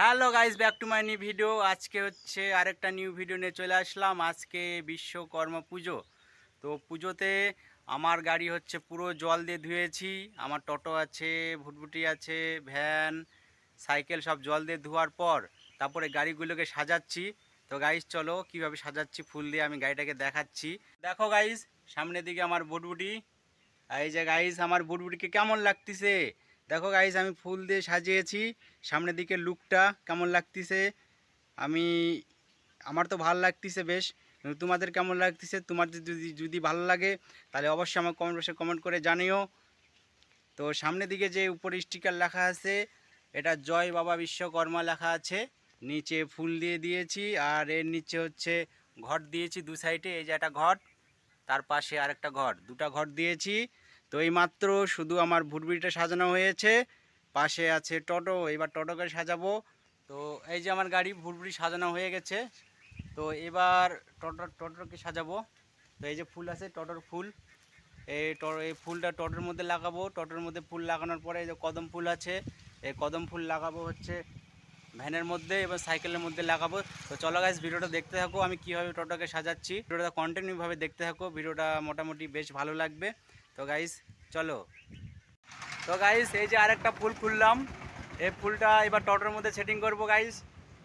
Hello guys back to my new video আজকে হচ্ছে আরেকটা নিউ ভিডিও নিয়ে চলে আসলাম। আজকে বিশ্বকর্মা পুজো। তো পুজোতে আমার গাড়ি হচ্ছে পুরো জল দিয়ে ধুয়েছি। আমার টোটো আছে, ভুটভুটি আছে, ভ্যান, সাইকেল সব জল দিয়ে ধোয়ার পর তারপরে গাড়িগুলোকে সাজাচ্ছি। তো গাইজ চলো কীভাবে সাজাচ্ছি ফুল দিয়ে আমি গাড়িটাকে দেখাচ্ছি। দেখো গাইজ সামনের দিকে আমার ভুটভুটি। এই যে গাইজ আমার বুটবুটিকে কেমন লাগতেছে? দেখো গাইজ আমি ফুল দিয়ে সাজিয়েছি। সামনের দিকে লুকটা কেমন লাগতেছে? আমি, আমার তো ভালো লাগতেছে বেশ। তোমাদের কেমন লাগতেছে? তোমার যদি যদি ভালো লাগে, তাহলে অবশ্যই আমার কমেন্ট বক্সে কমেন্ট করে জানিও। তো সামনের দিকে যে উপরে স্টিকার লেখা আছে, এটা জয় বাবা বিশ্বকর্মা লেখা আছে। নিচে ফুল দিয়ে দিয়েছি, আর এর নিচে হচ্ছে ঘট দিয়েছি দু সাইডে এই যে একটা ঘট তার পাশে আরেকটা ঘর। দুটা ঘর দিয়েছি। তো এই মাত্র শুধু আমার ভুটভুটিটা সাজানো হয়েছে, পাশে আছে টোটো, এবার টোটোকে সাজাবো। তো এই যে আমার গাড়ি ভুটভুটি সাজানো হয়ে গেছে। তো এবার টোটো, টোটোকে সাজাবো। তো এই যে ফুল আছে, টোটোর ফুল। এই এই ফুলটা টোটোর মধ্যে লাগাবো। টোটোর মধ্যে ফুল লাগানোর পরে এই যে কদম ফুল আছে, এই কদম ফুল লাগাবো হচ্ছে ভ্যানের মধ্যে এবং সাইকেলের মধ্যে লাগাবো। তো চলো গাইজ ভিডিওটা দেখতে থাকো, আমি কীভাবে টোটোকে সাজাচ্ছি। ভিডিওটা কন্টিনিউভাবে দেখতে থাকো, ভিডিওটা মোটামুটি বেশ ভালো লাগবে। তো গাইজ চলো। তো গাইস এই যে আরেকটা ফুল খুললাম। এই ফুলটা এবার টোটোর মধ্যে সেটিং করব গাইস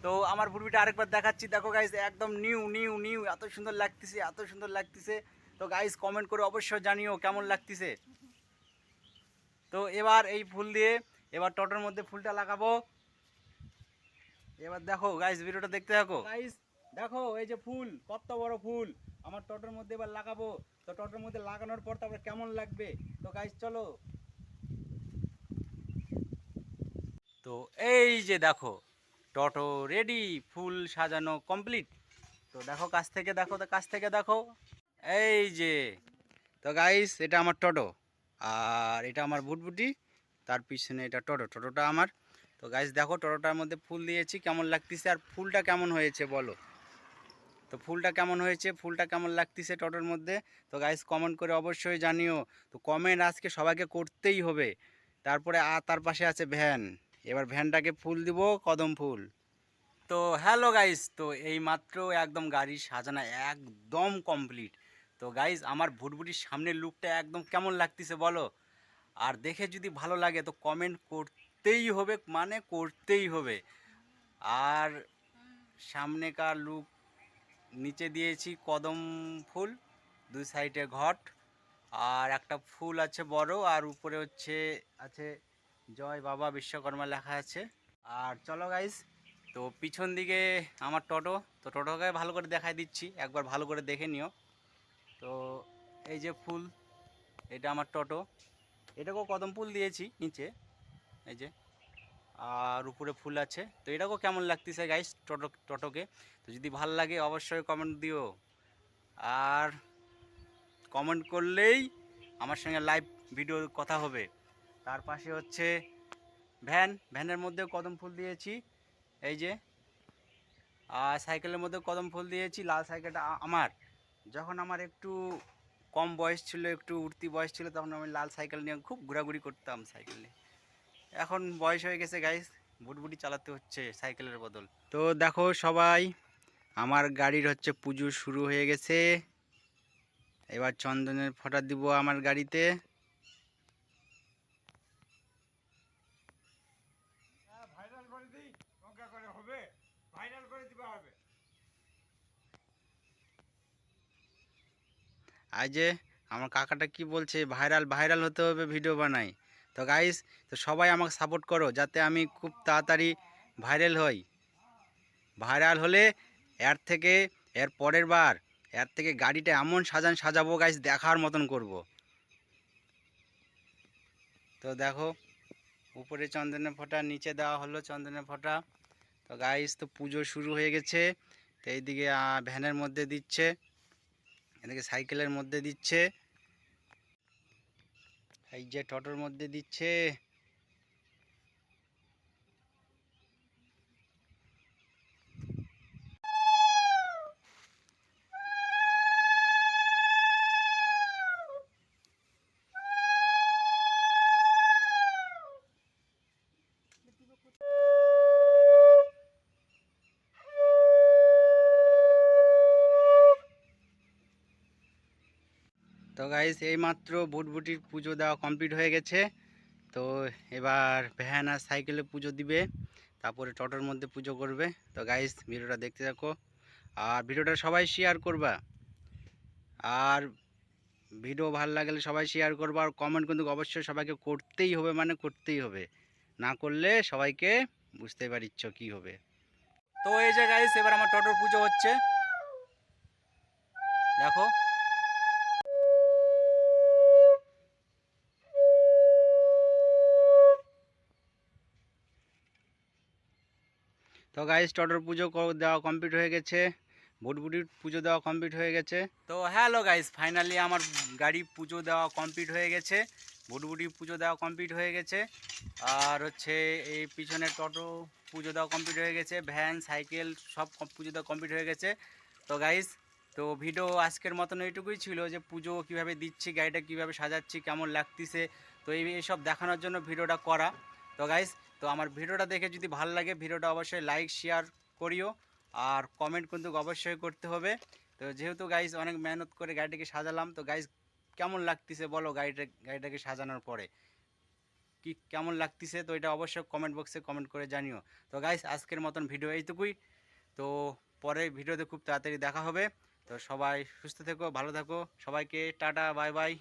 তো আমার ফুলবিটা আরেকবার দেখাচ্ছি। দেখো গাইস একদম নিউ নিউ নিউ এত সুন্দর লাগতেছে, এত সুন্দর লাগতেছে। তো গাইস কমেন্ট করে অবশ্যই জানিও কেমন লাগতেছে। তো এবার এই ফুল দিয়ে এবার টোটোর মধ্যে ফুলটা লাগাবো। এবার দেখো গাইস ভিডিওটা দেখতে থাকো। গাইস দেখো, এই যে ফুল, কত বড় ফুল। আমার টোটোর মধ্যে এবার লাগাবো। তো টোটোর মধ্যে লাগানোর পর তারপরে কেমন লাগবে? তো গাইস চলো। তো এই যে দেখো, টোটো রেডি ফুল সাজানো কমপ্লিট তো দেখো, কাছ থেকে দেখো, তো কাছ থেকে দেখো। এই যে, তো গাইস এটা আমার টোটো। আর এটা আমার বুটবুটি, তার পিছনে এটা টোটো, টোটোটা আমার। তো গাইস দেখো, টোটোটার মধ্যে ফুল দিয়েছি, কেমন লাগতেছে আর ফুলটা কেমন হয়েছে বলো। তো ফুলটা কেমন হয়েছে? ফুলটা কেমন লাগতেছে টোটোর মধ্যে? তো গাইস কমেন্ট করে অবশ্যই জানিও। তো কমেন্ট আজকে সবাইকে করতেই হবে। তারপরে আর তার পাশে আছে ভ্যান। এবার ভ্যানটাকে ফুল দিব, কদম ফুল। তো হ্যালো গাইস তো এই মাত্র একদম গাড়ি সাজানো একদম কমপ্লিট তো গাইস আমার ভুটভুটির সামনের লুকটা একদম কেমন লাগতেছে বলো? আর দেখে যদি ভালো লাগে তো কমেন্ট করতেই হবে মানে করতেই হবে। আর সামনেকার লুক নিচে দিয়েছি কদম ফুল, দুই সাইডে ঘট, আর একটা ফুল আছে বড়, আর উপরে হচ্ছে, আছে জয় বাবা বিশ্বকর্মা লেখা আছে। আর চলো গাইস তো পিছন দিকে আমার টোটো, তো টোটোকে ভালো করে দেখাই দিচ্ছি, একবার ভালো করে দেখে নিও। তো এই যে ফুল, এটা আমার টোটো, এটাকেও কদম ফুল দিয়েছি নিচে, এই যে। আর উপরে ফুল আছে। তো এটাকেও কেমন লাগতেছে গাইস টোটো, টোটোকে? তো যদি ভালো লাগে অবশ্যই কমেন্ট দিও। আর কমেন্ট করলেই আমার সঙ্গে লাইভ ভিডিও কথা হবে। তার পাশে হচ্ছে ভ্যান ভ্যানের মধ্যে কদম ফুল দিয়েছি। এই যে, আর সাইকেলের মধ্যে কদম ফুল দিয়েছি, লাল সাইকেলটা আমার। যখন আমার একটু কম বয়স ছিল, একটু উঠতি বয়স ছিল, তখন আমি লাল সাইকেল নিয়ে খুব ঘোরাঘুরি করতাম সাইকেল নিয়ে। এখন বয়স হয়ে গেছে গাইস বুটবুটি চালাতে হচ্ছে সাইকেলের বদল। তো দেখো সবাই আমার গাড়ির হচ্ছে পুজো শুরু হয়ে গেছে। এবার চন্দনের ফটা দিব আমার গাড়িতে। ভাইরাল করে দিই লঙ্কা করে হবে ভাইরাল করে দিবা হবে। আজ যে আমার কাকাটা কি বলছে ভাইরাল ভাইরাল হতে হবে ভিডিও বানাই। তো গাইস তো সবাই আমাকে সাপোর্ট করো যাতে আমি খুব তাড়াতাড়ি ভাইরাল হই। ভাইরাল হলে এর থেকে, এর পরের বার, এর থেকে গাড়িটা এমন সাজান সাজাবো গাইস দেখার মতন করব। তো দেখো, উপরে চন্দনের ফোঁটা, নিচে দেওয়া হলো চন্দনের ফোঁটা। তো গাইস তো পুজো শুরু হয়ে গেছে। তো এইদিকে ভ্যানের মধ্যে দিচ্ছে, এদিকে সাইকেলের মধ্যে দিচ্ছে। এই যে টোটোর মধ্যে দিচ্ছে গাইস এইমাত্র বুটবুটির পুজো দেওয়া কমপ্লিট হয়ে গেছে। তো এবার ভ্যান আর সাইকেলে পুজো দিবে, তারপরে টোটোর মধ্যে পুজো করবে। তো গাইস ভিডিওটা দেখতে থাকো। আর ভিডিওটা সবাই শেয়ার করবা। আর ভিডিও ভালো লাগলে সবাই শেয়ার করবা। আর কমেন্ট কিন্তু অবশ্যই সবাইকে করতেই হবে মানে করতেই হবে। না করলে সবাইকে বুঝতে পারিচ্ছ কি হবে। তো এই যে গাইস এবার আমার টোটোর পুজো হচ্ছে। দেখো। তো গাইস টোটোর পুজো দেওয়া কমপ্লিট হয়ে গেছে। বুটবুটির পুজো দেওয়া কমপ্লিট হয়ে গেছে। তো হ্যালো গাইস ফাইনালি আমার গাড়ি পুজো দেওয়া কমপ্লিট হয়ে গেছে। বুটবুটির পুজো দেওয়া কমপ্লিট হয়ে গেছে। আর হচ্ছে এই পিছনের টোটো পুজো দেওয়া কমপ্লিট হয়ে গেছে। ভ্যান সাইকেল সব পুজো দেওয়া কমপ্লিট হয়ে গেছে। তো গাইস তো ভিডিও আজকের মতন এইটুকুই ছিল যে পুজো কীভাবে দিচ্ছি, গাড়িটা কীভাবে সাজাচ্ছি, কেমন লাগতেছে। তো এই এইসব দেখানোর জন্য ভিডিওটা করা। তো গাইস তো আমার ভিডিওটা দেখে যদি ভালো লাগে, ভিডিওটা অবশ্যই লাইক শেয়ার করিও। আর কমেন্ট কিন্তু অবশ্যই করতে হবে। তো যেহেতু গাইস অনেক মেহনত করে গাড়িটাকে সাজালাম, তো গাইস কেমন লাগতেছে বলো গাড়িটা, গাড়িটাকে সাজানোর পরে? কি কেমন লাগতেছে? তো এটা অবশ্যই কমেন্ট বক্সে কমেন্ট করে জানিও। তো গাইস আজকের মতন ভিডিও এইটুকুই। তো পরে ভিডিওতে খুব তাড়াতাড়ি দেখা হবে। তো সবাই সুস্থ থেকো, ভালো থাকো। সবাইকে টাটা বাই বাই